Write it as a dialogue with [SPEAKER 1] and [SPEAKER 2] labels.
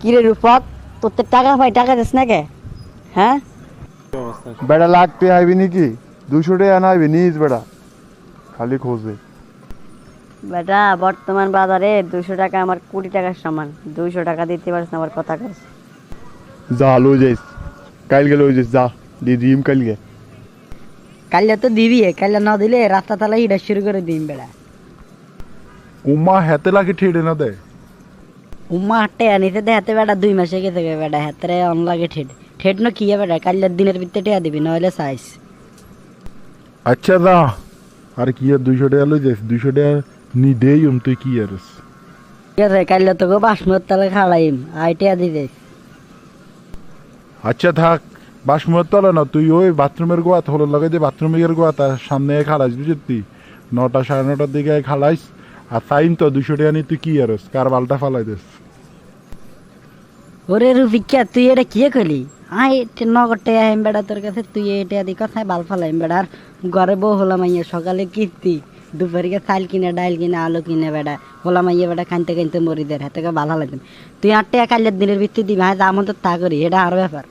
[SPEAKER 1] কিরে রূপক তোর তো টাকা পাই টাকা দিস না কে হ্যাঁ?
[SPEAKER 2] বেটা লাগতে আইবি নাকি? দুশো টাকা না আইবি? নিজ বেটা খালি খোঁজে
[SPEAKER 1] বেটা বর্তমান বাজারে দুশো টাকা আমার কোটি টাকার সমান। দুইশো টাকা দিতে পারিস না আমার কথা কাজ
[SPEAKER 2] যা লো যাইস। কালকে লো যাইস যা। দি দিম কালকে।
[SPEAKER 1] কাল্লা তো দিবি কাল্লা না দিলে রাস্তা তালা ইটা শুরু করে দিম বেড়া।
[SPEAKER 2] উমা হেতে লাগে ঠেড়ে না দেয়
[SPEAKER 1] উম্মা হাটে আনিতে দে হাতে বেটা দুই মাসে গেছে বেটা হাতে অন লাগে ঠেট। ঠেট না কি বেটা কাল্লার দিনের ভিতরে টেয়া দিবি নইলে সাইজ
[SPEAKER 2] আচ্ছা দা আর কি আর দুইশো টাকা লই যাইস? দুইশো টাকা নি দেই উম তুই কি আর
[SPEAKER 1] ঠিক আছে কাল্লা তোকে বাসমত তালে খাড়াইম আই টেয়া দি দে
[SPEAKER 2] আচ্ছা থাক বাসমত তলে না তুই ওই বাথরুমের গোয়াত হলো লাগে যে বাথরুমের গোয়া তার সামনে খালাইস বুঝলি নটা সাড়ে নটার দিকে খালাইস আর টাইম তো দুশো টাকা নি তুই কি আর কার বালটা ফালাই দিস?
[SPEAKER 1] ওরে রুপিকা তুই এটা কি করলি আই নগরটে আহিম বেড়া তোর কাছে, তুই এটা দি কথায় বাল ফালাইম বেড়া আর ঘরে বউ হলাম আইয়া সকালে কীর্তি দুপুরে চাল কিনে, ডাইল কিনে, আলু কিনে বেড়া। হলাম আইয়া বেড়া খাইতে খাইতে মরিদের হাতে বাল হালাই তুই আটটা কালের দিনের ভিত্তি দিবি হ্যাঁ আমন তো তা করি, এটা আর ব্যাপার।